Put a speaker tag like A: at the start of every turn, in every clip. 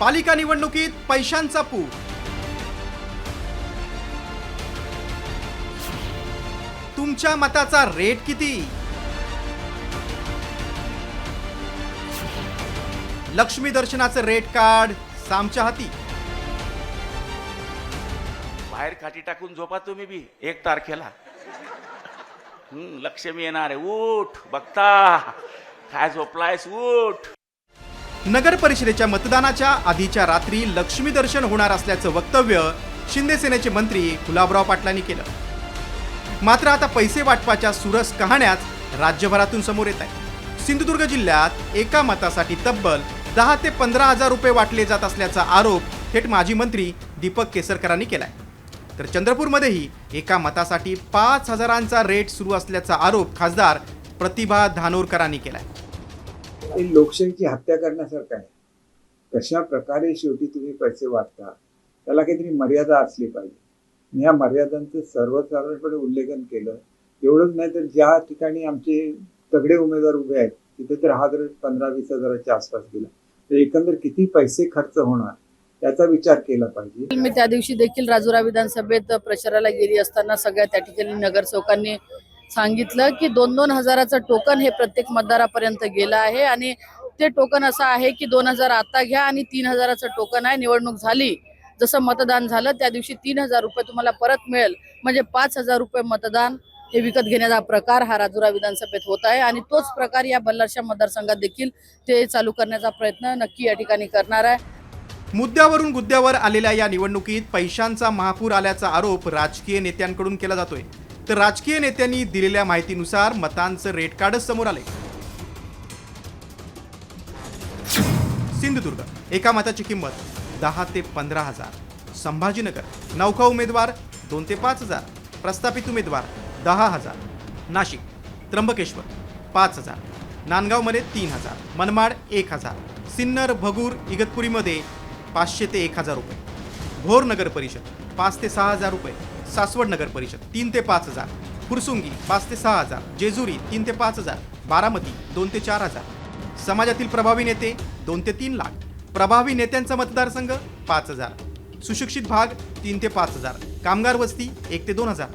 A: पालिका निवडणुकीत पैशांचा पूर. तुमच्या मताचा रेट किती? लक्ष्मी दर्शनाचं रेट कार्ड सामच्या हाती.
B: बाहेर खाटी टाकून झोपा तुम्ही बी एक तारखेला. लक्ष्मी येणार आहे. उठ बघता. काय झोपलायस? उठ.
A: नगर परिषदेच्या मतदानाच्या आधीच्या रात्री लक्ष्मी दर्शन होणार असल्याचं वक्तव्य शिंदेसेनेचे मंत्री गुलाबराव पाटलांनी केलं. मात्र आता पैसे वाटपाच्या सुरस कहाण्याच राज्यभरातून समोर येत आहे. सिंधुदुर्ग जिल्ह्यात एका मतासाठी तब्बल दहा ते पंधरा हजार रुपये वाटले जात असल्याचा आरोप थेट माजी मंत्री दीपक केसरकरांनी केलाय. तर चंद्रपूरमध्येही एका मतासाठी पाच हजारांचा रेट सुरू असल्याचा आरोप खासदार प्रतिभा धानोरकरांनी केलाय.
C: हे लोकशाहीची हत्या करण्यासारखं आहे. कशा प्रकारे शेवटी तुम्ही पैसे वाटता त्याला काहीतरी मर्यादा असली पाहिजे. मी ह्या मर्यादांचं सर्वसाधारणपणे उल्लेखन केलं एवढंच नाही तर ज्या ठिकाणी आमचे तगडे उमेदवार उभे आहेत तिथे तर हा जर पंधरा वीस हजाराच्या आसपास गेला तर एकंदर किती पैसे खर्च होणार त्याचा विचार केला पाहिजे.
D: मी त्या दिवशी देखील राजुरा विधानसभेत प्रचाराला गेली असताना सगळ्या त्या ठिकाणी नगरसेवकांनी सांगितलं की दोन दोन हजाराचं टोकन हे प्रत्येक मतदारापर्यंत गेलं आहे आणि ते टोकन असं आहे की दोन हजार आता घ्या आणि तीन हजाराचं टोकन आहे निवडणूक झाली. जसं मतदान झालं त्या दिवशी तीन हजार रुपये तुम्हाला परत मिळेल. म्हणजे पाच हजार रुपये मतदान हे विकत घेण्याचा प्रकार हा राजुरा विधानसभेत होत आहे आणि तोच प्रकार या बल्लारशा मतदारसंघात देखील ते चालू करण्याचा प्रयत्न नक्की या ठिकाणी करणार आहे.
A: मुद्द्यावरून गुद्द्यावर आलेल्या या निवडणुकीत पैशांचा महापूर आल्याचा आरोप राजकीय नेत्यांकडून केला जातोय. तर राजकीय नेत्यांनी दिलेल्या माहितीनुसार मतांचं रेट कार्डच समोर आले सिंधुदुर्ग एका मताची किंमत दहा ते पंधरा हजार. संभाजीनगर नौका उमेदवार दोन ते पाच हजार. प्रस्थापित उमेदवार दहा हजार. नाशिक त्र्यंबकेश्वर पाच हजार. नांदगावमध्ये तीन हजार. मनमाड एक हजार. सिन्नर भगूर इगतपुरीमध्ये पाचशे ते एक हजार रुपये. भोर नगर परिषद पाच ते सहा हजार रुपये. सासवड नगर परिषद तीन ते पाच हजार. फुरसुंगी पाच ते सहा हजार. जेजुरी तीन ते पाच हजार. बारामती दोन ते चार हजार. समाजातील प्रभावी नेते दोन ते तीन लाख. प्रभावी नेत्यांचा मतदारसंघ पाच हजार. सुशिक्षित भाग तीन ते पाच हजार. कामगार वस्ती एक ते दोन हजार.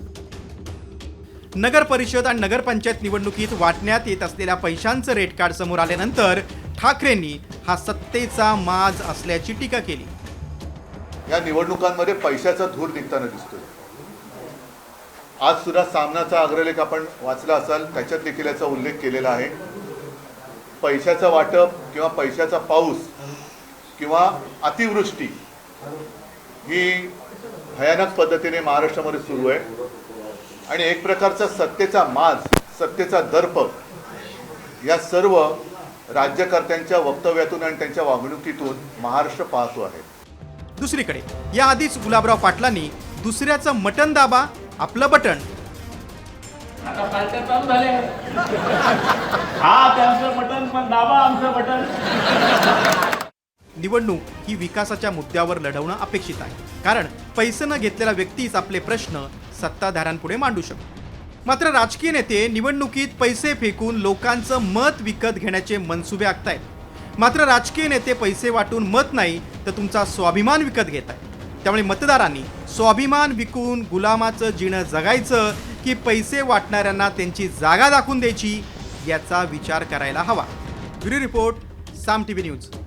A: नगर परिषद आणि नगरपंचायत निवडणुकीत वाटण्यात येत असलेल्या पैशांचं रेट कार्ड समोर आल्यानंतर ठाकरेंनी हा सत्तेचा माज असल्याची टीका केली.
E: या निवडणुकांमध्ये पैशाचा धूर निघताना दिसतोय. आज सुद्धा सामनाचा अग्रलेख आपण वाचला असाल त्याच्यात देखील याचा उल्लेख केलेला आहे. पैशाचं वाटप किंवा पैशाचा पाऊस किंवा अतिवृष्टी ही भयानक पद्धतीने महाराष्ट्रामध्ये सुरू आहे. आणि एक प्रकारचा सत्तेचा माज सत्तेचा दर्प या सर्व राज्यकर्त्यांच्या वक्तव्यातून आणि त्यांच्या वागणुकीतून महाराष्ट्र पाहतो आहे.
A: दुसरीकडे याआधीच गुलाबराव पाटलांनी दुसऱ्याचं मटण दाबा आपलं बटन.
B: हा
A: निवडणूक ही विकासाच्या मुद्द्यावर लढवणं अपेक्षित आहे. कारण पैसे न घेतलेला व्यक्तीच आपले प्रश्न सत्ताधाऱ्यांपुढे मांडू शकतो. मात्र राजकीय नेते निवडणुकीत पैसे फेकून लोकांचं मत विकत घेण्याचे मनसुबे आखतायत. मात्र राजकीय नेते पैसे वाटून मत नाही तर तुमचा स्वाभिमान विकत घेत आहे त्यामुळे मतदारांनी स्वाभिमान विकून गुलामाचं जिणं जगायचं की पैसे वाटणाऱ्यांना त्यांची जागा दाखवून द्यायची याचा विचार करायला हवा. Bureau report Saam T V news.